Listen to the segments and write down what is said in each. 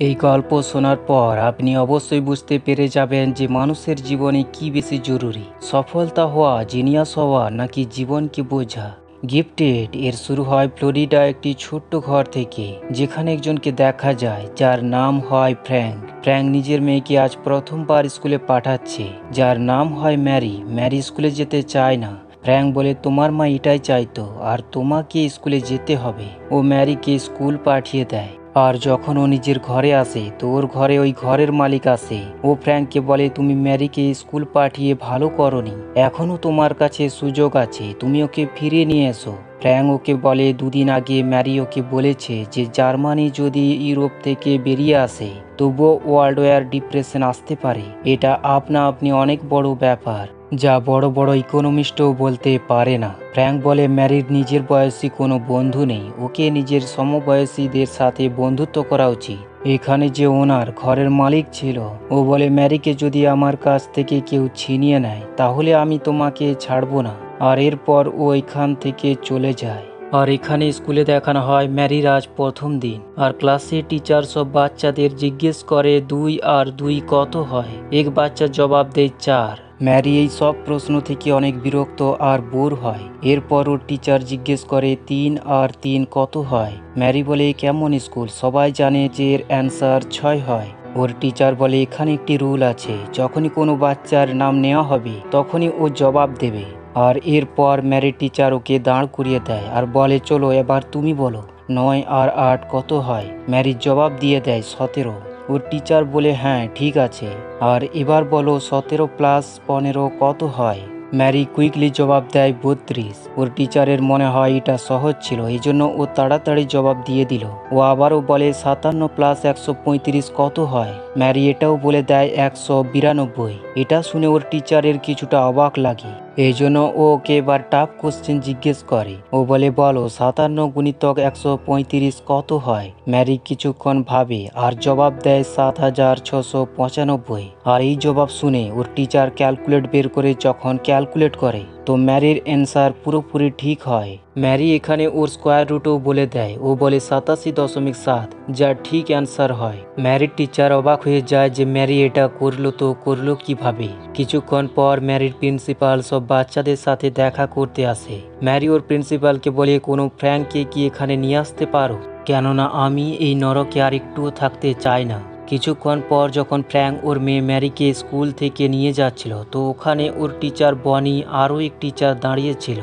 এই গল্প শোনার পর আপনি অবশ্যই বুঝতে পেরে যাবেন যে মানুষের জীবনে কি বেশি জরুরি। সফলতা হওয়া, জিনিয়াস হওয়া নাকি জীবনকে বোঝা? গিফটেড এর শুরু হয় ফ্লোরিডা একটি ছোট্ট ঘর থেকে, যেখানে একজনকে দেখা যায়, যার নাম হয় ফ্র্যাঙ্ক। ফ্র্যাঙ্ক নিজের মেয়েকে আজ প্রথমবার স্কুলে পাঠাচ্ছে, যার নাম হয় ম্যারি। ম্যারি স্কুলে যেতে চায় না। ফ্র্যাঙ্ক বলে, তোমার মা এটাই চাইতো, আর তোমাকে স্কুলে যেতে হবে। ও ম্যারিকে স্কুল পাঠিয়ে দেয়। আর যখন ও নিজের ঘরে আসে তো ওর ঘরে ওই ঘরের মালিক আসে ও ফ্র্যাঙ্ককে বলে, তুমি ম্যারিকে স্কুল পাঠিয়ে ভালো করনি। এখনও তোমার কাছে সুযোগ আছে। তুমি ওকে ফিরিয়ে নিয়ে এসো। ফ্র্যাঙ্ক ওকে বলে, দুদিন আগে ম্যারি ওকে বলেছে যে জার্মানি যদি ইউরোপ থেকে বেরিয়ে আসে, তবুও ওয়ার্ল্ড ওয়ার ডিপ্রেশন আসতে পারে। এটা আপনা আপনি অনেক বড় ব্যাপার। যা বড় বড় ইকোনমিস্টও বলতে পারে না। ফ্র্যাঙ্ক বলে, ম্যারির নিজের বয়সী কোনো বন্ধু নেই। ওকে নিজের সমবয়সীদের সাথে বন্ধুত্ব করা উচিত। এখানে যে ওনার ঘরের মালিক ছিল, ও বলে, ম্যারিকে যদি আমার কাছ থেকে কেউ ছিনিয়ে নেয়, তাহলে আমি তোমাকে ছাড়বো না। আর এরপর ও এখান থেকে চলে যায়। আর এখানে স্কুলে দেখানো হয় ম্যারির আজ প্রথম দিন। আর ক্লাসে টিচার সব বাচ্চাদের জিজ্ঞেস করে দুই আর দুই কত হয়? এক বাচ্চা জবাব দেয় চার। ম্যারি এই সব প্রশ্ন থেকে অনেক বিরক্ত আর বোর হয়। এরপর ওর টিচার জিজ্ঞেস করে তিন আর তিন কত হয়? ম্যারি বলে, কেমন স্কুল? সবাই জানে যে এর অ্যান্সার ছয় হয়। ওর টিচার বলে, এখানে একটি রুল আছে। যখনই কোনো বাচ্চার নাম নেওয়া হবে, তখনই ও জবাব দেবে। আর এরপর ম্যারি টিচার ওকে দাঁড় করিয়ে দেয় আর বলে, চলো এবার তুমি বলো, নয় আর আট কত হয়? ম্যারি জবাব দিয়ে দেয়, সতেরো। ওর টিচার বলে হ্যাঁ ঠিক আছে। আর এবার বলো, সতেরো প্লাস পনেরো কত হয়? ম্যারি কুইকলি জবাব দেয়, বত্রিশ। ওর টিচারের মনে হয় এটা সহজ ছিল এই জন্য ও তাড়াতাড়ি জবাব দিয়ে দিল। ও আবারও বলে, সাতান্ন প্লাস একশো পঁয়ত্রিশ কত হয়? ম্যারি এটাও বলে দেয় একশো বিরানব্বই। এটা শুনে ওর টিচারের কিছুটা অবাক লাগে। এই জন্য ও ওকে এবার টাফ কোশ্চেন জিজ্ঞেস করে। ও বলে, বলো, সাতান্ন গুণিতক একশো পঁয়ত্রিশ কত হয়? ম্যারি কিছুক্ষণ ভাবে আর জবাব দেয়, সাত হাজার ছশো পঁচানব্বই। আর এই জবাব শুনে ওর টিচার ক্যালকুলেট বের করে যখন ক্যালকুলেট করে তো ম্যারির অ্যান্সার পুরোপুরি ঠিক হয়। ম্যারি এখানে ওর স্কোয়ার রুটও বলে দেয়। ও বলে সাতাশি দশমিক সাত, যা ঠিক অ্যান্সার হয়। ম্যারির টিচার অবাক হয়ে যায় যে ম্যারি এটা করল তো করল কীভাবে? কিছুক্ষণ পর ম্যারির প্রিন্সিপাল সব বাচ্চাদের সাথে দেখা করতে আসে। ম্যারি ওর প্রিন্সিপালকে বলে, কোনো ফ্র্যাঙ্ককে কি এখানে নিয়ে আসতে পারো? কেননা আমি এই নরকে আর একটুও থাকতে চাই না। কিছুক্ষণ পর যখন ফ্র্যাঙ্ক ওর মেয়ে ম্যারিকে স্কুল থেকে নিয়ে যাচ্ছিল, তো ওখানে ওর টিচার বনি আরও এক টিচার দাঁড়িয়েছিল।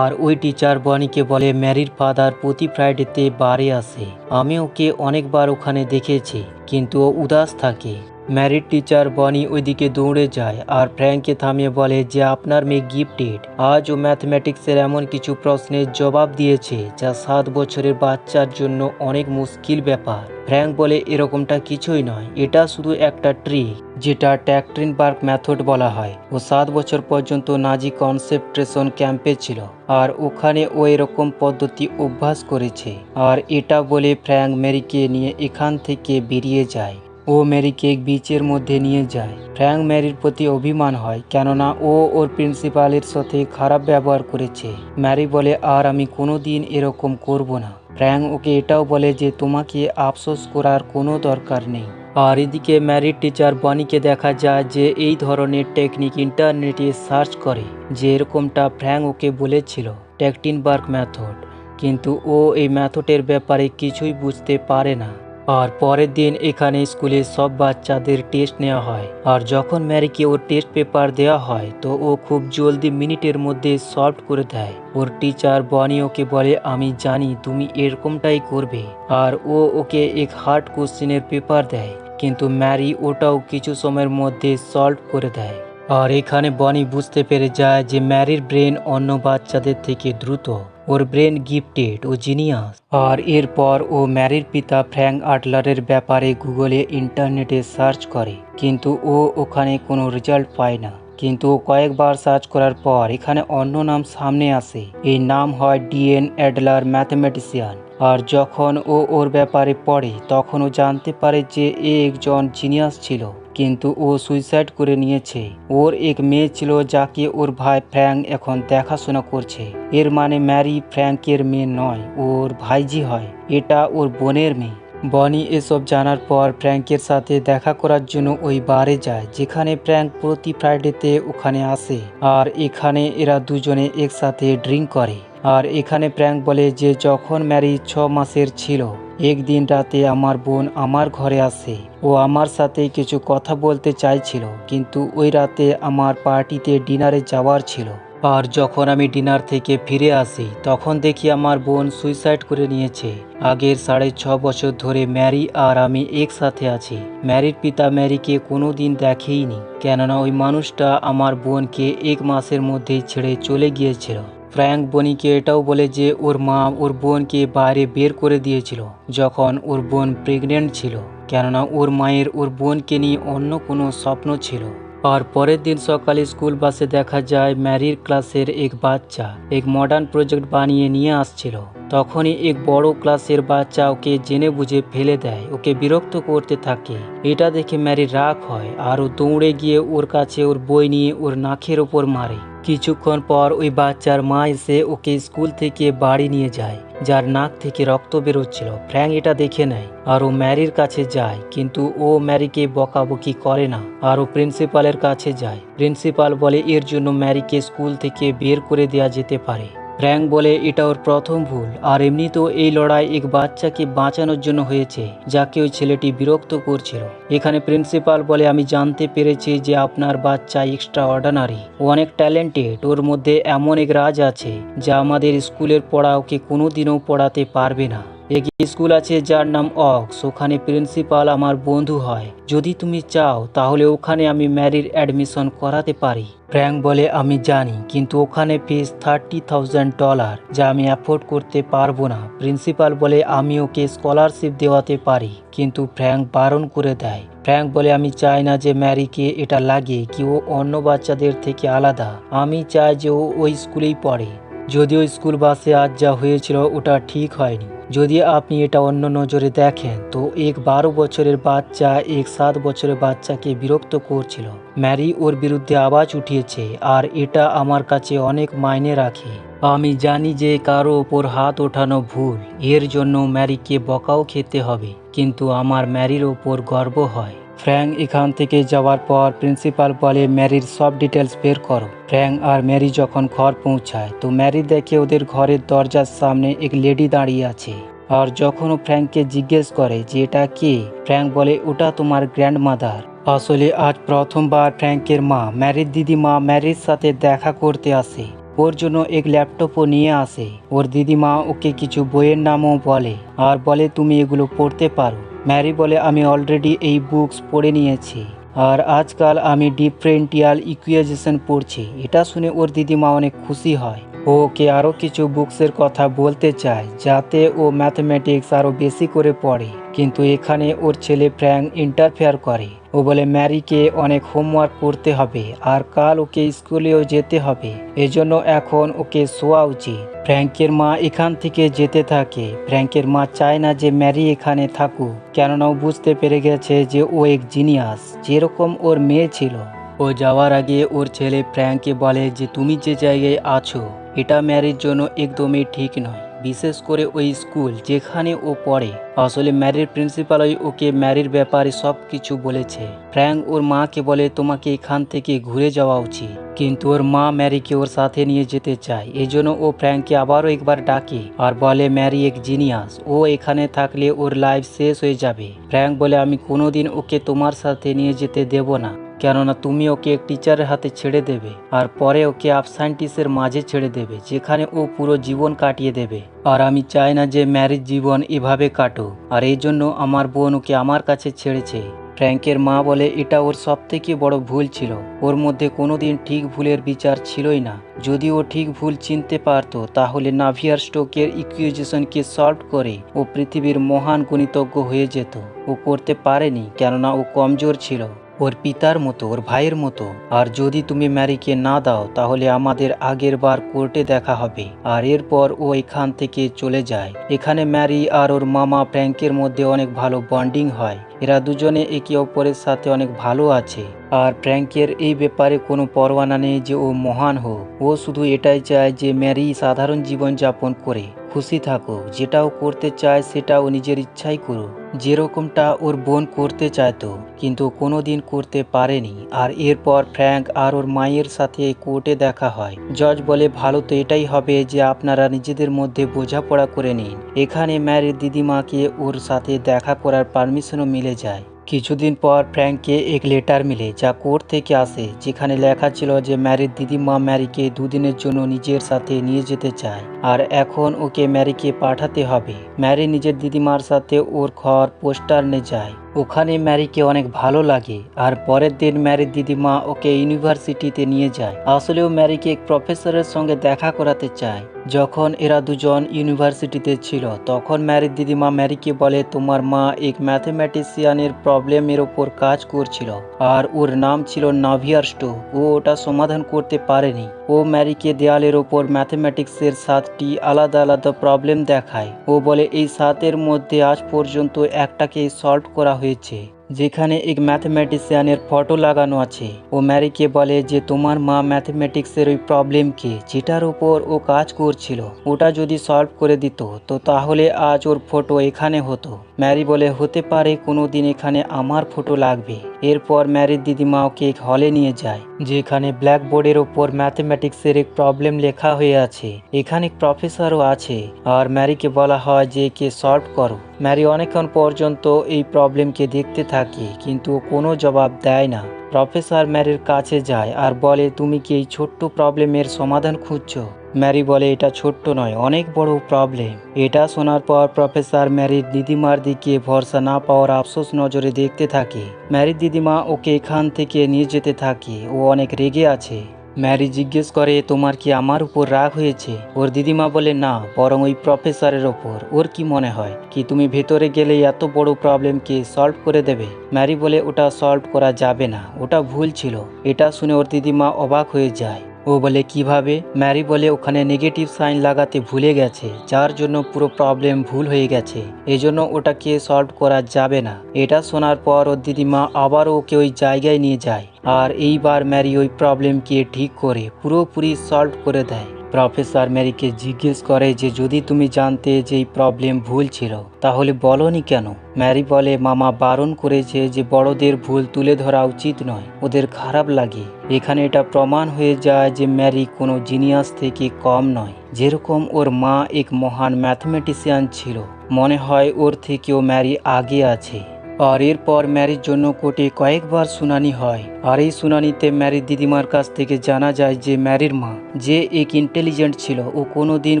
আর ওই টিচার বনিকে বলে, ম্যারির ফাদার প্রতি ফ্রাইডেতে বারে আসে। আমি ওকে অনেকবার ওখানে দেখেছি, কিন্তু ও উদাস থাকে। ম্যারিড টিচার বনি ওইদিকে দৌড়ে যায় আর ফ্র্যাঙ্ককে থামিয়ে বলে যে আপনার মেয়ে গিফটেড আজ ও ম্যাথমেটিক্সের এমন কিছু প্রশ্নের জবাব দিয়েছে যা সাত বছরের বাচ্চার জন্য অনেক মুশকিল ব্যাপার। ফ্র্যাঙ্ক বলে, এরকমটা কিছুই নয়। এটা শুধু একটা ট্রিক যেটা ট্যাক্ট্রিনবার্গ মেথড বলা হয়। ও সাত বছর পর্যন্ত নাজি কনসেপ্ট্রেশন ক্যাম্পে ছিল আর ওখানে ও এরকম পদ্ধতি অভ্যাস করেছে। আর এটা বলে ফ্র্যাঙ্ক মেরিকে নিয়ে এখান থেকে বেরিয়ে যায়। ও ম্যারিকে বিচের মধ্যে নিয়ে যায়। ফ্র্যাঙ্ক ম্যারির প্রতি অভিমান হয়, কেননা ও ওর প্রিন্সিপালের সাথে খারাপ ব্যবহার করেছে। ম্যারি বলে, আর আমি কোনো দিন এরকম করব না। ফ্র্যাঙ্ক ওকে এটাও বলে যে, তোমাকে আফসোস করার কোনো দরকার নেই। আর এদিকে ম্যারিড টিচার বনিকে দেখা যায় যে, এই ধরনের টেকনিক ইন্টারনেটে সার্চ করে, যে এরকমটা ফ্র্যাঙ্ক ওকে বলেছিল, টেকটিনবার্গ ম্যাথড কিন্তু ও এই ম্যাথডের ব্যাপারে কিছুই বুঝতে পারে না। আর পরের দিন এখানে স্কুলে সব বাচ্চাদের টেস্ট নেওয়া হয়। আর যখন ম্যারিকে ওর টেস্ট পেপার দেওয়া হয়, তো ও খুব জলদি মিনিটের মধ্যে সলভ করে দেয়। ওর টিচার বনি ওকে বলে, আমি জানি তুমি এরকমটাই করবে। আর ও ওকে এক হার্ড কোশ্চেনের পেপার দেয়, কিন্তু ম্যারি ওটাও কিছু সময়ের মধ্যে সলভ করে দেয়। আর এখানে বনি বুঝতে পেরে যায় যে ম্যারির ব্রেন অন্য বাচ্চাদের থেকে দ্রুত। ওর ব্রেন গিফটেড ও জিনিয়াস। আর এরপর ও ম্যারির পিতা ফ্র্যাঙ্ক আটলারের ব্যাপারে গুগলে ইন্টারনেটে সার্চ করে। কিন্তু ও ওখানে কোনো রেজাল্ট পায় না। কিন্তু কয়েকবার সার্চ করার পর এখানে অন্য নাম সামনে আসে। এই নাম হয় ডিএন অ্যাডলার ম্যাথমেটিশিয়ান। আর যখন ও ওর ব্যাপারে পড়ে, তখন ও জানতে পারে যে এ একজন জিনিয়াস ছিল। কিন্তু ও সুইসাইড করে নিয়েছে। ওর এক মেয়ে ছিল যাকে ওর ভাই ফ্র্যাঙ্ক এখন দেখাশোনা করছে। এর মানে ম্যারি ফ্র্যাঙ্কের মেয়ে নয়, ওর ভাইজি হয়। এটা ওর বোনের মেয়ে। বনি এসব জানার পর ফ্র্যাঙ্কের সাথে দেখা করার জন্য ওই বারে যায়, যেখানে ফ্র্যাঙ্ক প্রতি ফ্রাইডেতে ওখানে আসে। আর এখানে এরা দুজনে একসাথে ড্রিঙ্ক করে। আর এখানে প্র্যাঙ্ক বলে যে যখন ম্যারি ছ মাসের ছিল একদিন রাতে আমার বোন আমার ঘরে আসে। ও আমার সাথে কিছু কথা বলতে চাইছিল, কিন্তু ওই রাতে আমার পার্টিতে ডিনারে যাওয়ার ছিল। আর যখন আমি ডিনার থেকে ফিরে আসি, তখন দেখি আমার বোন সুইসাইড করে নিয়েছে। আগের সাড়ে ছ বছর ধরে ম্যারি আর আমি একসাথে আছি। ম্যারির পিতা ম্যারিকে কোনো দিন দেখেইনি, কেননা ওই মানুষটা আমার বোনকে এক মাসের মধ্যেই ছেড়ে চলে গিয়েছিল। ফ্র্যাঙ্ক বনিকে এটাও বলে যে ওর মা ওর বোনকে বাইরে বের করে দিয়েছিল যখন ওর বোন প্রেগনেন্ট ছিল, কেননা ওর মায়ের ওর বোনকে নিয়ে অন্য কোনো স্বপ্ন ছিল। আর পরের দিন সকালে স্কুল বাসে দেখা যায় ম্যারির ক্লাসের এক বাচ্চা এক মডার্ন প্রজেক্ট বানিয়ে নিয়ে আসছিল। তখনই এক বড় ক্লাসের বাচ্চা ওকে জেনে বুঝে ফেলে দেয়, ওকে বিরক্ত করতে থাকে। এটা দেখে ম্যারির রাগ হয় আর ও দৌড়ে গিয়ে ওর কাছে ওর বই নিয়ে ওর নাকের ওপর মারে। কিছুক্ষণ পর ওই বাচ্চার মা এসে ওকে স্কুল থেকে বাড়ি নিয়ে যায়, যার নাক থেকে রক্ত বেরোচ্ছিল। ফ্র্যাঙ্ক এটা দেখে নেয় আর ও ম্যারির কাছে যায়, কিন্তু ও ম্যারিকে বকাবকি করে না আর ও প্রিন্সিপালের কাছে যায়। প্রিন্সিপাল বলে এর জন্য ম্যারিকে স্কুল থেকে বের করে দেওয়া যেতে পারে। ফ্র্যাঙ্ক বলে এটা ওর প্রথম ভুল, আর এমনিতেও এই লড়াই এক বাচ্চাকে বাঁচানোর জন্য হয়েছে, যাকে ওই ছেলেটি বিরক্ত করছিল। এখানে প্রিন্সিপাল বলে আমি জানতে পেরেছি যে আপনার বাচ্চা এক্সট্রা অর্ডানারি ও অনেক ট্যালেন্টেড ওর মধ্যে এমন এক রাজ আছে, যা আমাদের স্কুলের পড়া ওকে কোনোদিনও পড়াতে পারবে না। এক স্কুল আছে যার নাম অক্স ওখানে প্রিন্সিপাল আমার বন্ধু হয়। যদি তুমি চাও, তাহলে ওখানে আমি ম্যারির অ্যাডমিশন করাতে পারি। ফ্র্যাঙ্ক বলে, আমি জানি, কিন্তু ওখানে ফিস থার্টি থাউজেন্ড ডলার, যা আমি অ্যাফোর্ড করতে পারব না। প্রিন্সিপাল বলে, আমি ওকে স্কলারশিপ দেওয়াতে পারি। কিন্তু ফ্র্যাঙ্ক বারণ করে দেয়। ফ্র্যাঙ্ক বলে, আমি চাই না যে ম্যারিকে এটা লাগে, কি ও অন্য বাচ্চাদের থেকে আলাদা। আমি চাই যে ও ওই স্কুলেই পড়ে। যদিও স্কুল বাসে আজ যা হয়েছিল ওটা ঠিক হয়নি। যদি আপনি এটা অন্য নজরে দেখেন, তো এক বারো বছরের বাচ্চা, এক সাত বছরের বাচ্চাকে বিরক্ত করছিল। ম্যারি ওর বিরুদ্ধে আওয়াজ উঠিয়েছে, আর এটা আমার কাছে অনেক মাইনে রাখে। আমি জানি যে কারও ওপর হাত ওঠানো ভুল, এর জন্য ম্যারিকে বকাও খেতে হবে, কিন্তু আমার ম্যারির ওপর গর্ব হয়। ফ্র্যাঙ্ক এখান থেকে যাওয়ার পর প্রিন্সিপাল বলে, ম্যারির সব ডিটেলস বের করো। ফ্র্যাঙ্ক আর ম্যারি যখন ঘর পৌঁছায়, তো ম্যারি দেখে ওদের ঘরের দরজার সামনে এক লেডি দাঁড়িয়ে আছে। আর যখন ও ফ্র্যাঙ্ককে জিজ্ঞেস করে যে, এটা কে? ফ্র্যাঙ্ক বলে, ওটা তোমার গ্র্যান্ড মাদার আসলে আজ প্রথমবার ফ্র্যাঙ্কের মা, ম্যারির দিদিমা ম্যারির সাথে দেখা করতে আসে। ওর জন্য এক ল্যাপটপও নিয়ে আসে। ওর দিদিমা ওকে কিছু বইয়ের নামও বলে। আর বলে, তুমি এগুলো পড়তে পারো। ম্যারি বলে, আমি অলরেডি এই বুকস পড়ে নিয়েছি। আর আজকাল আমি ডিফারেন্টিয়াল ইকুয়েজেশন পড়ছি। এটা শুনে ওর দিদিমা অনেক খুশি হয়। ও ওকে আরও কিছু বুকসের কথা বলতে চায়, যাতে ও ম্যাথমেটিক্স আরও বেশি করে পড়ে। কিন্তু এখানে ওর ছেলে ফ্র্যাঙ্ক ইন্টারফেয়ার করে। ও বলে, ম্যারিকে অনেক হোমওয়ার্ক করতে হবে আর কাল ওকে স্কুলেও যেতে হবে। এজন্য এখন ওকে শোয়া উচিত ফ্র্যাঙ্কের মা এখান থেকে যেতে থাকে। ফ্র্যাঙ্কের মা চায় না যে ম্যারি এখানে থাকুক, কেননা ও বুঝতে পেরে গেছে যে ও এক জিনিয়াস, যেরকম ওর মেয়ে ছিল। ও যাওয়ার আগে ওর ছেলে ফ্র্যাঙ্ককে বলে যে, তুমি যে জায়গায় আছো, এটা ম্যারির জন্য একদমই ঠিক নয়। বিশেষ করে ওই স্কুল যেখানে ও পড়ে। আসলে ম্যারির প্রিন্সিপালই ওকে ম্যারির ব্যাপারে সব কিছু বলেছে। ফ্র্যাঙ্ক ওর মাকে বলে, তোমাকে এখান থেকে ঘুরে যাওয়া উচিত। কিন্তু ওর মা ম্যারিকে ওর সাথে নিয়ে যেতে চায়। এজন্য ও ফ্র্যাঙ্ককে আবারও একবার ডাকে আর বলে, ম্যারি এক জিনিয়াস। ও এখানে থাকলে ওর লাইফ শেষ হয়ে যাবে। ফ্র্যাঙ্ক বলে, আমি কোনোদিন ওকে তোমার সাথে নিয়ে যেতে দেব না। কেননা তুমি ওকে এক টিচারের হাতে ছেড়ে দেবে আর পরে ওকে আপ আবসাইন্টিসের মাঝে ছেড়ে দেবে, যেখানে ও পুরো জীবন কাটিয়ে দেবে। আর আমি চাই না যে ম্যারিজ জীবন এভাবে কাটো আর এই জন্য আমার বোন ওকে আমার কাছে ছেড়েছে। ফ্র্যাঙ্কের মা বলে, এটা ওর সব থেকে বড় ভুল ছিল। ওর মধ্যে কোনোদিন ঠিক ভুলের বিচার ছিলই না। যদি ও ঠিক ভুল চিনতে পারতো, তাহলে নাভিয়ার স্টোকের ইকুয়েশনকে সলভ করে ও পৃথিবীর মহান গণিতজ্ঞ হয়ে যেত। ও করতে পারেনি, কেননা ও কমজোর ছিল। ওর পিতার মতো, ওর ভাইয়ের মতো। আর যদি তুমি ম্যারিকে না দাও, তাহলে আমাদের আগের বার কোর্টে দেখা হবে। আর এরপর ও এখান থেকে চলে যায়। এখানে ম্যারি আর ওর মামা ফ্র্যাঙ্কের মধ্যে অনেক ভালো বন্ডিং হয়। এরা দুজনে একে অপরের সাথে অনেক ভালো আছে। আর ফ্র্যাঙ্কের এই ব্যাপারে কোনো পরোয়ানা নেই যে ও মহান হোক। ও শুধু এটাই চায় যে ম্যারি সাধারণ জীবন যাপন করে। খুশি থাকুক, যেটাও করতে চায় সেটাও নিজের ইচ্ছাই করুক। যেরকমটা ওর বোন করতে চাইতো, কিন্তু কোনো দিন করতে পারেনি। আর এরপর ফ্র্যাঙ্ক আর ওর মায়ের সাথে কোর্টে দেখা হয়। জজ বলে, ভালো তো এটাই হবে যে আপনারা নিজেদের মধ্যে বোঝাপড়া করে নিন। এখানে ম্যারির দিদিমাকে ওর সাথে দেখা করার পারমিশনও মিলে যায়। কিছুদিন পর ফ্র্যাঙ্ককে এক লেটার মিলে যা কোর্ট থেকে আসে, যেখানে লেখা ছিল যে ম্যারির দিদিমা ম্যারিকে দুদিনের জন্য নিজের সাথে নিয়ে যেতে চায়, আর এখন ওকে ম্যারিকে পাঠাতে হবে। ম্যারি নিজের দিদিমার সাথে ওর ঘর পোস্টার নিয়ে যায়। ওখানে ম্যারিকে অনেক ভালো লাগে আর পরের দিন ম্যারির দিদিমা ওকে ইউনিভার্সিটিতে নিয়ে যায়। আসলেও ম্যারিকে এক প্রফেসরের সঙ্গে দেখা করাতে চায়। যখন এরা দুজন ইউনিভার্সিটিতে ছিল, তখন ম্যারির দিদিমা ম্যারিকে বলে, তোমার মা এক ম্যাথমেটিশিয়ানের প্রবলেমের ওপর কাজ করছিল আর ওর নাম ছিল নাভিয়ার স্টো। ও ওটা সমাধান করতে পারেনি। ও ম্যারিকে দেয়ালের ওপর ম্যাথমেটিক্সের সাতটি আলাদা আলাদা প্রবলেম দেখায়। ও বলে, এই সাতের মধ্যে আজ পর্যন্ত একটাকে সলভ করা হয়েছে, যেখানে এক ম্যাথমেটিশিয়ানের ফটো লাগানো আছে। ও ম্যারিকে বলে যে তোমার মা ম্যাথমেটিক্সের ওই প্রবলেমকে, যেটার উপর ও কাজ করছিল, ওটা যদি সলভ করে দিত, তো তাহলে আজ ওর ফটো এখানে হতো। ম্যারি বলে, হতে পারে কোনো দিন এখানে আমার ফটো লাগবে। এরপর ম্যারির দিদিমা ওকে হলে নিয়ে যায়। যেখানে ব্ল্যাকবোর্ডের ওপর ম্যাথমেটিক্সের এক প্রবলেম লেখা হয়ে আছে। এখানে প্রফেসরও আছে, আর ম্যারিকে বলা হয় যে কে সলভ করো। ম্যারি অনেকক্ষণ পর্যন্ত এই প্রবলেমকে দেখতে থাকে, কিন্তু কোনো জবাব দেয় না। প্রফেসর ম্যারির কাছে যায় আর বলে, তুমি কি এই ছোট্ট প্রবলেমের সমাধান খুঁজছো? ম্যারি বলে, এটা ছোট্ট নয়, অনেক বড় প্রবলেম এটা শোনার পর প্রফেসর ম্যারির দিদিমার দিকে ভরসা না পাওয়ার আফসোস নজরে দেখতে থাকে। ম্যারির দিদিমা ওকে এখান থেকে নিয়ে যেতে থাকে। ও অনেক রেগে আছে। ম্যারি জিজ্ঞেস করে, তোমার কি আমার উপর রাগ হয়েছে? ওর দিদিমা বলে, না, বরং ওই প্রফেসরের ওপর ওর কি মনে হয়? কি তুমি ভেতরে গেলে এত বড় প্রবলেমকে সলভ করে দেবে? ম্যারি বলে, ওটা সলভ করা যাবে না। ওটা ভুল ছিল। এটা শুনে ওর দিদিমা অবাক হয়ে যায়। ও বলে, কীভাবে? ম্যারি বলে, ওখানে নেগেটিভ সাইন লাগাতে ভুলে গেছে, যার জন্য পুরো প্রবলেম ভুল হয়ে গেছে। এজন্য ওটাকে সলভ করা যাবে না। এটা শোনার পর ওর দিদিমা আবার ওকে ওই জায়গায় নিয়ে যায়। আর এইবার ম্যারি ওই প্রবলেমকে ঠিক করে পুরোপুরি সলভ করে দেয়। প্রফেসর ম্যারিকে জিজ্ঞেস করে যে, যদি তুমি জানতে যে এই প্রবলেম ভুল ছিল, তাহলে বলনি কেন? ম্যারি বলে, মামা বারণ করেছে যে বড়দের ভুল তুলে ধরা উচিত নয়, ওদের খারাপ লাগে। এখানে এটা প্রমাণ হয়ে যায় যে ম্যারি কোনো জিনিয়াস থেকে কম নয়। যেরকম ওর মা এক মহান ম্যাথমেটিশিয়ান ছিল, মনে হয় ওর থেকেও ম্যারি আগে আছে। আর এরপর ম্যারির জন্য কোর্টে কয়েকবার শুনানি হয়। আর এই শুনানিতে ম্যারির দিদিমার কাছ থেকে জানা যায় যে ম্যারির মা, যে এক ইন্টেলিজেন্ট ছিল, ও কোনো দিন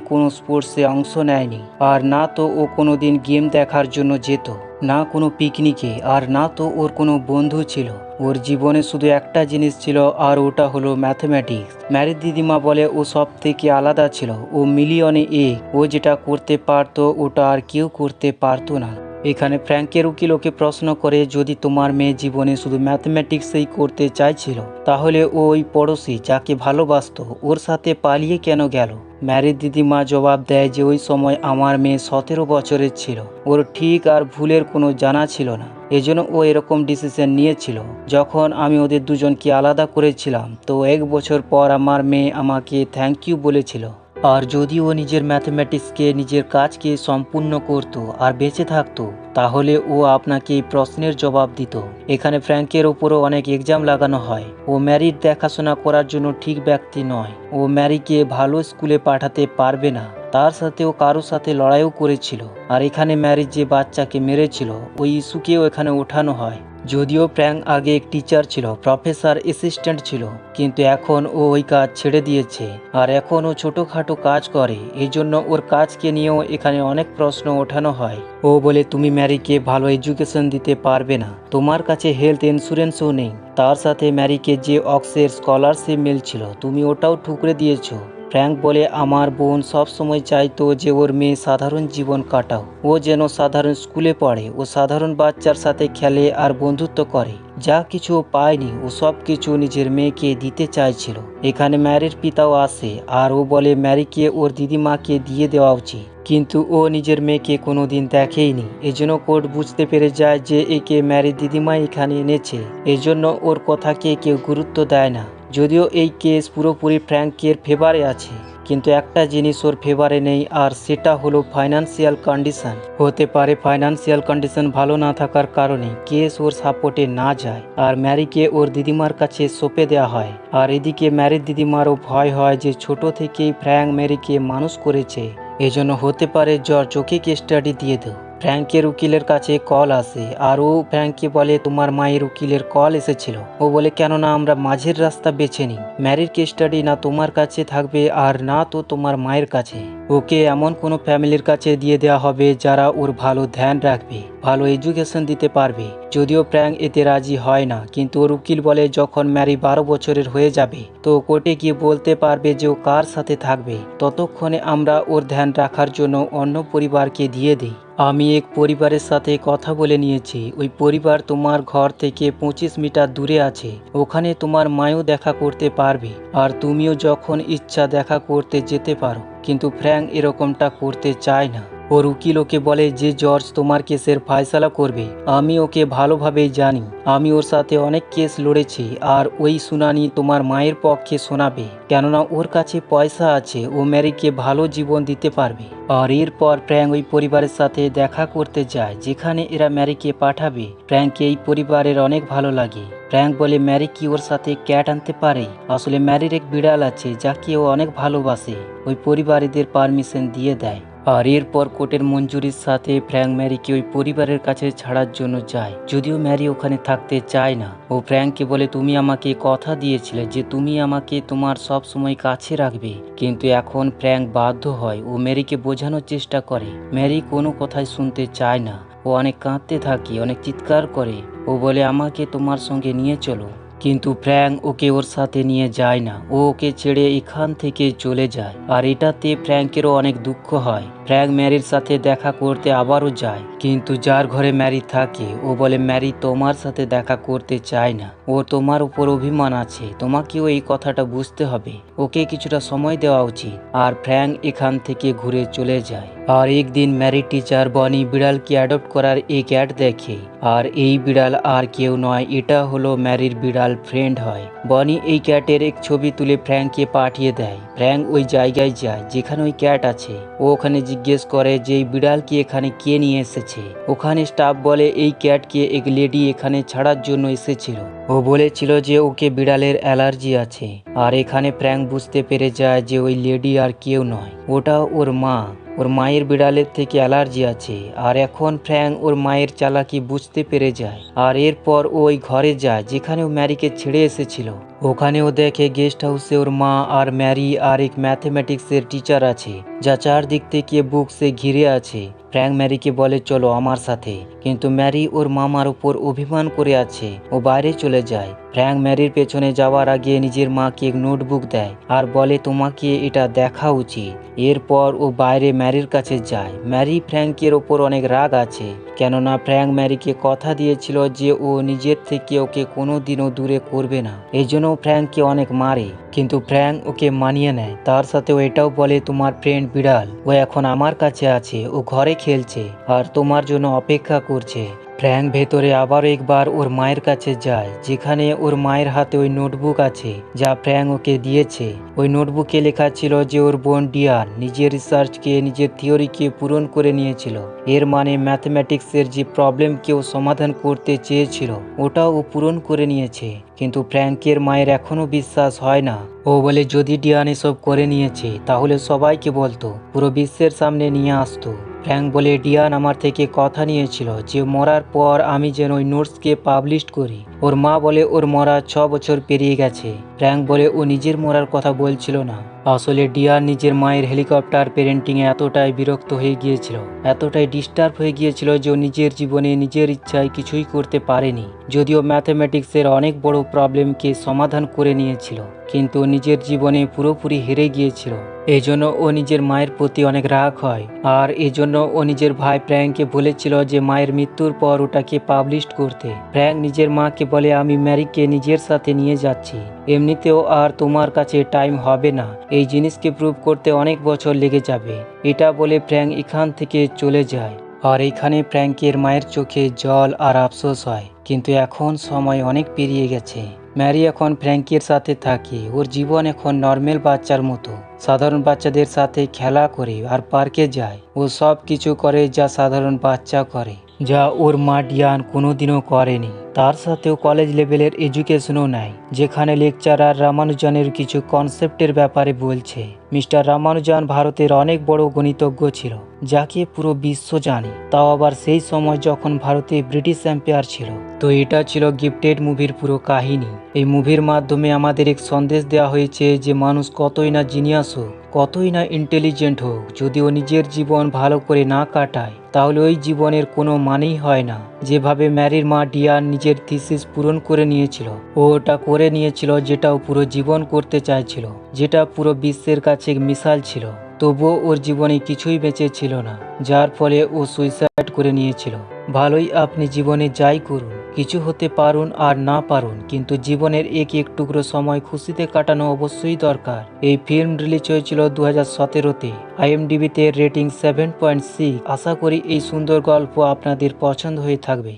কোনো স্পোর্টসে অংশ নেয়নি। আর না তো ও কোনো দিন গেম দেখার জন্য যেত, না কোনো পিকনিকে আর না তো ওর কোনো বন্ধু ছিল। ওর জীবনে শুধু একটা জিনিস ছিল, আর ওটা হলো ম্যাথমেটিক্স ম্যারির দিদিমা বলে, ও সব থেকে আলাদা ছিল, ও মিলিয়নে এ ও যেটা করতে পারতো, ওটা আর কেউ করতে পারতো না। এখানে ফ্র্যাঙ্কের উকিল ওকে প্রশ্ন করে, যদি তোমার মেয়ে জীবনে শুধু ম্যাথমেটিক্সই করতে চাইছিল, তাহলে ওই পড়োশি যাকে ভালোবাসতো, ওর সাথে পালিয়ে কেন গেল? ম্যারির দিদিমা জবাব দেয় যে, ওই সময় আমার মেয়ে সতেরো বছরের ছিল। ওর ঠিক আর ভুলের কোনো জানা ছিল না। এজন্য ও এরকম ডিসিশন নিয়েছিল। যখন আমি ওদের দুজনকে আলাদা করেছিলাম, তো এক বছর পর আমার মেয়ে আমাকে থ্যাংক ইউ বলেছিল। আর যদি ও নিজের ম্যাথমেটিক্সকে, নিজের কাজকে সম্পূর্ণ করত আর বেঁচে থাকতো, তাহলে ও আপনাকে এই প্রশ্নের জবাব দিত। এখানে ফ্র্যাঙ্কের ওপরও অনেক এক্সাম লাগানো হয়। ও ম্যারির দেখাশোনা করার জন্য ঠিক ব্যক্তি নয়। ও ম্যারিকে ভালো স্কুলে পাঠাতে পারবে না। তার সাথেও কারোর সাথে লড়াইও করেছিল। আর এখানে ম্যারির যে বাচ্চাকে মেরেছিল, ওই ইস্যুকেও এখানে ওঠানো হয়। যদিও প্র্যাং আগে এক টিচার ছিল, প্রফেসর অ্যাসিস্ট্যান্ট ছিল, কিন্তু এখন ও ওই কাজ ছেড়ে দিয়েছে। আর এখন ও ছোটোখাটো কাজ করে এই জন্য ওর কাজকে নিয়েও এখানে অনেক প্রশ্ন ওঠানো হয়। ও বলে, তুমি ম্যারিকে ভালো এডুকেশন দিতে পারবে না। তোমার কাছে হেলথ ইন্স্যুরেন্সও নেই। তার সাথে ম্যারিকে যে অক্সের স্কলারশিপ মিলছিল, তুমি ওটাও ঠুকরে দিয়েছ। ফ্র্যাঙ্ক বলে, আমার বোন সব সময় চাইতো যে ওর মেয়ে সাধারণ জীবন কাটাও। ও যেন সাধারণ স্কুলে পড়ে, ও সাধারণ বাচ্চার সাথে খেলে আর বন্ধুত্ব করে। যা কিছু পায়নি, ও সব কিছু নিজের মেয়েকে দিতে চাইছিল। এখানে ম্যারির পিতাও আসে আর ও বলে, ম্যারিকে ওর দিদিমাকে দিয়ে দেওয়া উচিত। কিন্তু ও নিজের মেয়েকে কোনো দিন দেখেইনি। এজন্য কোর্ট বুঝতে পেরে যায় যে একে ম্যারির দিদিমা এখানে এনেছে। এজন্য ওর কথাকে কেউ গুরুত্ব দেয় না। যদিও এই কেস পুরোপুরি ফ্র্যাঙ্কের ফেভারে আছে, কিন্তু একটা জিনিস ওর ফেভারে নেই, আর সেটা হলো ফাইনান্সিয়াল কন্ডিশন হতে পারে ফাইনান্সিয়াল কন্ডিশন ভালো না থাকার কারণে কেস ওর সাপোর্টে না যায়, আর ম্যারিকে ওর দিদিমার কাছে সঁপে দেওয়া হয়। আর এদিকে ম্যারির দিদিমারও ভয় হয় যে ছোট থেকেই ফ্র্যাঙ্ক ম্যারিকে মানুষ করেছে, এজন্য হতে পারে জ্বর চোখে স্টাডি দিয়ে দাও। ফ্র্যাঙ্কের উকিলের কাছে কল আসে, আর ও ফ্র্যাঙ্ককে বলে, তোমার মায়ের উকিলের কল এসেছিল। ও বলে, কেননা আমরা মাঝের রাস্তা বেছে নিই। ম্যারির কেস স্টাডি না তোমার কাছে থাকবে, আর না তো তোমার মায়ের কাছে। ওকে এমন কোনো ফ্যামিলির কাছে দিয়ে দেওয়া হবে যারা ওর ভালো ধ্যান রাখবে, ভালো এডুকেশন দিতে পারবে। যদিও প্র্যাঙ্ক এতে রাজি হয় না, কিন্তু ওর উকিল বলে, যখন ম্যারি বারো বছরের হয়ে যাবে, তো কোর্টে গিয়ে বলতে পারবে যে ও কার সাথে থাকবে। ততক্ষণে আমরা ওর ধ্যান রাখার জন্য অন্য পরিবারকে দিয়ে দিই। আমি এক পরিবারের সাথে কথা বলে নিয়েছি। ওই পরিবার তোমার ঘর থেকে পঁচিশ মিটার দূরে আছে। ওখানে তোমার মায়ও দেখা করতে পারবে আর তুমিও যখন ইচ্ছা দেখা করতে যেতে পারো। কিন্তু ফ্র্যাঙ্ক এরকমটা করতে চায় না। ওর উকিল ওকে বলে, যে জর্জ তোমার কেসের ফায়সালা করবে, আমি ওকে ভালোভাবেই জানি। আমি ওর সাথে অনেক কেস লড়েছি, আর ওই শুনানি তোমার মায়ের পক্ষে শোনাবে। কেননা ওর কাছে পয়সা আছে, ও ম্যারিকে ভালো জীবন দিতে পারবে। আর এরপর প্র্যাঙ্ক ওই পরিবারের সাথে দেখা করতে যায়, যেখানে এরা ম্যারিকে পাঠাবে। প্র্যাঙ্ককে এই পরিবারের অনেক ভালো লাগে। প্র্যাঙ্ক বলে, ম্যারি কি ওর সাথে ক্যাট আনতে পারে? আসলে ম্যারির এক বিড়াল আছে, যাকে ও অনেক ভালোবাসে। ওই পরিবারীদের পারমিশন দিয়ে দেয়। আর এরপর কোর্টের মঞ্জুরির সাথে ফ্র্যাঙ্ক ম্যারিকে ওই পরিবারের কাছে ছাড়ার জন্য যায়। যদিও ম্যারি ওখানে থাকতে চায় না। ও ফ্র্যাঙ্ককে বলে, তুমি আমাকে কথা দিয়েছিলে যে তুমি আমাকে তোমার সব সময় কাছে রাখবে। কিন্তু এখন ফ্র্যাঙ্ক বাধ্য হয় ও ম্যারিকে বোঝানোর চেষ্টা করে। ম্যারি কোনো কথাই শুনতে চায় না। ও অনেক কাঁদতে থাকে, অনেক চিৎকার করে। ও বলে, আমাকে তোমার সঙ্গে নিয়ে চলো। কিন্তু ফ্র্যাঙ্ক ওকে ওর সাথে নিয়ে যায় না। ও ওকে ছেড়ে এখান থেকে চলে যায়। আর এটাতে ফ্র্যাঙ্কেরও অনেক দুঃখ হয়। ফ্র্যাঙ্ক ম্যারির সাথে দেখা করতে আবারও যায়। কিন্তু যার ঘরে ম্যারি থাকে, ও বলে, ম্যারি, তোমার সাথে দেখা করতে চায় না। ও তোমার উপর অভিমান আছে। তোমাকেও এই কথাটা বুঝতে হবে। ওকে কিছুটা সময় দেওয়া উচিত। আর ফ্র্যাঙ্ক এখান থেকে ঘুরে চলে যায়। আর একদিন ম্যারি টিচার বনি বিড়ালকে অ্যাডপ্ট করার এই ক্যাট দেখে, আর এই বিড়াল আর কেউ নয়, এটা হলো ম্যারির বিড়াল ফ্রেন্ড হয়। বনি এই ক্যাটের এক ছবি তুলে ফ্র্যাঙ্ককে পাঠিয়ে দেয়। ফ্র্যাঙ্ক ওই জায়গায় যায়, যেখানে ওই ক্যাট আছে। ও ওখানে জিজ্ঞেস করে যে বিড়ালকে এখানে কে নিয়ে এসেছে? ওখানে স্টাফ বলে, এই ক্যাটকে এক লেডি এখানে ছাড়ার জন্য এসেছিল। ও বলেছিল যে ওকে বিড়ালের অ্যালার্জি আছে, আর এখানে ফ্র্যাঙ্ক বুঝতে পেরে যায় যে ওই লেডি আর কেউ নয়। ওটা ওর মা। ওর মায়ের বিড়ালের থেকে অ্যালার্জি আছে, আর এখন ফ্র্যাঙ্ক ওর মায়ের চালাকি বুঝতে পেরে যায়। আর এরপর ও ওই ঘরে যায় যেখানে ও ম্যারিকে ছেড়ে এসেছিল। ওখানেও দেখে গেস্ট হাউসে ওর মা আর ম্যারি আর এক ম্যাথমেটিক্সের টিচার আছে, যা চারদিক থেকে বুকসে ঘিরে আছে। ফ্র্যাঙ্ক ম্যারিকে বলে, চলো আমার সাথে। কিন্তু ম্যারি ওর মামার উপর অভিমান করে আছে ও বাইরে চলে যায়। ফ্র্যাঙ্ক ম্যারির পেছনে যাওয়ার আগে নিজের মাকে এক নোটবুক দেয় আর বলে, তোমাকে এটা দেখা উচিত। এরপর ও বাইরে ম্যারির কাছে যায়। ম্যারি ফ্র্যাঙ্কের ওপর অনেক রাগ আছে, কেননা ফ্র্যাঙ্ক ম্যারিকে কথা দিয়েছিল যে ও নিজের থেকে ওকে কোনো দিনও দূরে করবে না। এই জন্য ফ্র্যাঙ্ককে অনেক মারে, কিন্তু ফ্র্যাঙ্ক ওকে মানিয়ে নেয়। তার সাথে ও এটাও বলে, তোমার ফ্রেন্ড বিড়াল, ও এখন আমার কাছে আছে, ও ঘরে খেলছে, আর তোমার জন্য অপেক্ষা করছে। ফ্র্যাঙ্ক ভেতরে আবার একবার ওর মায়ের কাছে যায়, যেখানে ওর মায়ের হাতে ওই নোটবুক আছে, যা ফ্র্যাঙ্ক ওকে দিয়েছে। ওই নোটবুকে লেখা ছিল যে ওর বোন ডিয়ার নিজের রিসার্চকে নিজের থিওরিকে পূরণ করে নিয়েছিল। এর মানে ম্যাথমেটিক্সের যে প্রবলেম কেউ সমাধান করতে চেয়েছিল, ওটাও ও পূরণ করে নিয়েছে। কিন্তু ফ্র্যাঙ্কের মায়ের এখনও বিশ্বাস হয় না। ও বলে, যদি ডিয়ান এসব করে নিয়েছে, তাহলে সবাইকে বলতো, পুরো বিশ্বের সামনে নিয়ে আসতো। ফ্র্যাঙ্ক বলে, ডিয়ান আমার থেকে কথা নিয়েছিল যে, মরার পর আমি যেন ওই নোটসকে পাবলিশ করি। ওর মা বলে ওর মরা ছ বছর পেরিয়ে গেছে। ফ্র্যাঙ্ক বলে ও নিজের মরার কথা বলছিল না। আসলে ডিয়ার নিজের মায়ের হেলিকপ্টার পেরেন্টিংয়ে এতটাই বিরক্ত হয়ে গিয়েছিল, এতটাই ডিস্টার্ব হয়ে গিয়েছিল যে ও নিজের জীবনে নিজের ইচ্ছায় কিছুই করতে পারেনি, যদিও ম্যাথমেটিক্সের অনেক বড় প্রবলেমকে সমাধান করে নিয়েছিল। কিন্তু নিজের জীবনে পুরোপুরি হেরে গিয়েছিল। এজন্য ও নিজের মায়ের প্রতি অনেক রাগ হয়। আর এজন্য ও নিজের ভাই প্র্যাঙ্ককে বলেছিল যে মায়ের মৃত্যুর পর ওটাকে পাবলিশ করতে। প্র্যাঙ্ক নিজের মাকে বলে, আমি ম্যারিকে নিজের সাথে নিয়ে যাচ্ছি। এমনিতেও আর তোমার কাছে টাইম হবে না। এই জিনিসকে প্রুভ করতে অনেক বছর লেগে যাবে এটা বলে প্র্যাঙ্ক এখান থেকে চলে যায়। আর এইখানে প্র্যাঙ্কের মায়ের চোখে জল আর আফসোস হয়। কিন্তু এখন সময় অনেক পেরিয়ে গেছে। ম্যারি এখন ফ্র্যাঙ্কির সাথে থাকে। ওর জীবন এখন নর্মেল বাচ্চার মতো। সাধারণ বাচ্চাদের সাথে খেলা করে আর পার্কে যায়। ও সব কিছু করে যা সাধারণ বাচ্চা করে। যা ওর মা ডিয়ান কোনোদিনও করেনি। তার সাথেও কলেজ লেভেলের এডুকেশনও নেয় যেখানে লেকচারার রামানুজনের কিছু কনসেপ্টের ব্যাপারে বলছে। মিস্টার রামানুজান ভারতের অনেক বড় গণিতজ্ঞ ছিল, যাকে পুরো বিশ্ব জানে। তাও আবার সেই সময় যখন ভারতে ব্রিটিশ এম্পায়ার ছিল। তো এটা ছিল গিফটেড মুভির পুরো কাহিনী। এই মুভির মাধ্যমে আমাদের এক সন্দেশ দেওয়া হয়েছে যে মানুষ কতই না জিনিয়াস হোক কতই না ইন্টেলিজেন্ট হোক, যদি ও নিজের জীবন ভালো করে না কাটায়, তাহলে ওই জীবনের কোনো মানেই হয় না। যেভাবে ম্যারির মা ডিয়ার নিজের থিসিস পূরণ করে নিয়েছিল, ও ওটা করে নিয়েছিল যেটা ও পুরো জীবন করতে চাইছিল, যেটা পুরো বিশ্বের কাছে মিশাল ছিল। তবুও ওর জীবনে কিছুই বেঁচে ছিল না, যার ফলে ও সুইসাইড করে নিয়েছিল। ভালোই আপনি জীবনে যাই করুন, কিছু হতে পারুন আর না পারুন, কিন্তু জীবনের এক এক টুকরো সময় খুশিতে কাটানো অবশ্যই দরকার। এই ফিল্ম রিলিজ হয়েছিল দু হাজার সতেরোতে আইএমডিবিতে রেটিং সেভেন পয়েন্ট সিক্স আশা করি এই সুন্দর গল্প আপনাদের পছন্দ হয়ে থাকবে।